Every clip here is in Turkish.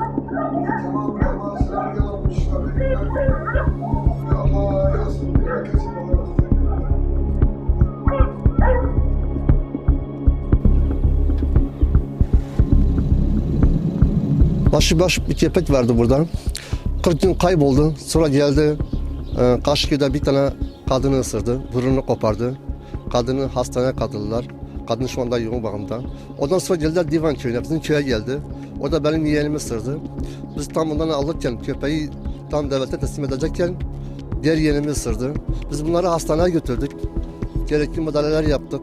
Tamam ama sen yalanmış tabii. Ama yazın herkesin olarak. Başı baş bir köpek vardı burada. 40 gün kayboldu. Sonra geldi. E, Kaşköy'de bir tane kadını ısırdı. Burnunu kopardı. Kadını hastaneye kaldırdılar. Kadın şu anda yoğun bakımda. Ondan sonra geldiler Divan köyüne. Bizim köye geldi. O da benim yeğenimi ısırdı. Biz tam ondan alırken köpeği tam devlete teslim edecekken diğer yeğenimi ısırdı. Biz bunları hastaneye götürdük. Gerekli müdahaleler yaptık.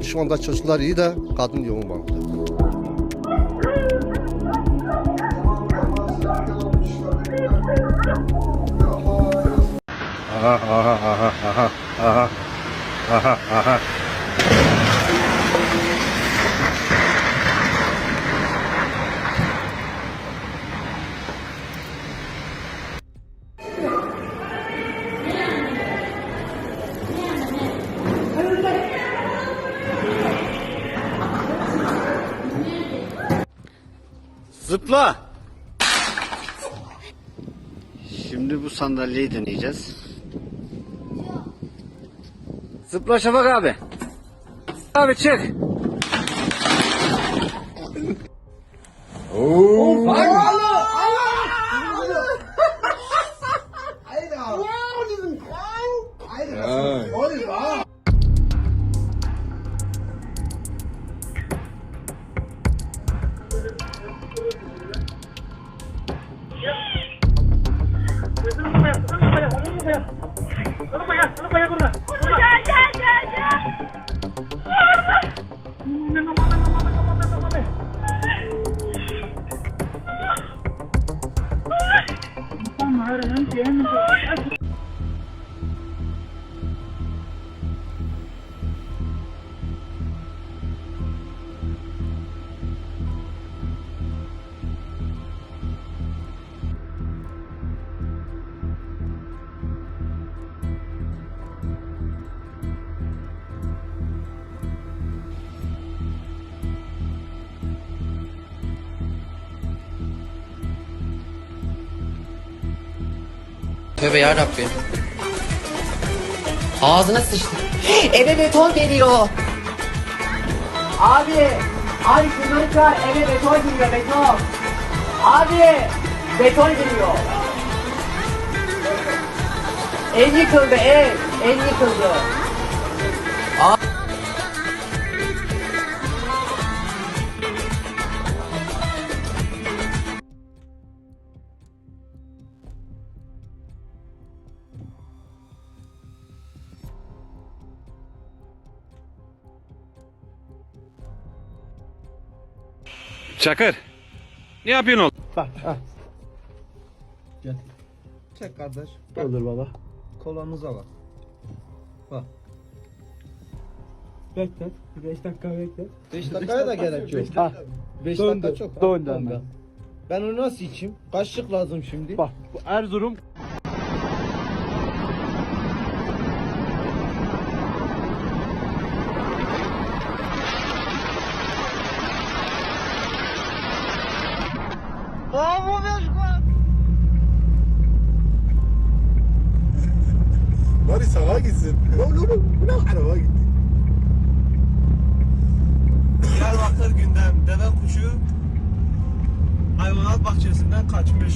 E, şu anda çocuklar iyi de kadın yoğun bakımda. Aha aha aha aha aha aha aha. Zıpla. Şimdi bu sandalyeyi deneyeceğiz. Zıpla Şafak abi. Abi çık. Kurna, kurna, kurna. Jangan, jangan, jangan. Kurna. Nenek, nenek, nenek, nenek, nenek, Tövbe yarabbim. Ağzına sıçtı. Eve beton geliyor. Abi. Abi şunları çağır. Eve beton geliyor beton. Abi. Beton geliyor. Ev yıkıldı ev. Ev yıkıldı. Çakır. Ne yapıyorsun oğlum? Çek kardeş. Olur baba. Kolanıza bak. Bak. Bekle. 5 dakika bekle. 5 dakikaya da gerek yok. Ha. 5 Döndü, dakika çok. döndü Tamam. hemen. Ben onu nasıl içeyim? Kaşık lazım şimdi. Bak bu Erzurum Bari sağa gitsin. Oğlum bu ne araba gitti. Diyarbakır gündem deve kuşu hayvanat bahçesinden kaçmış.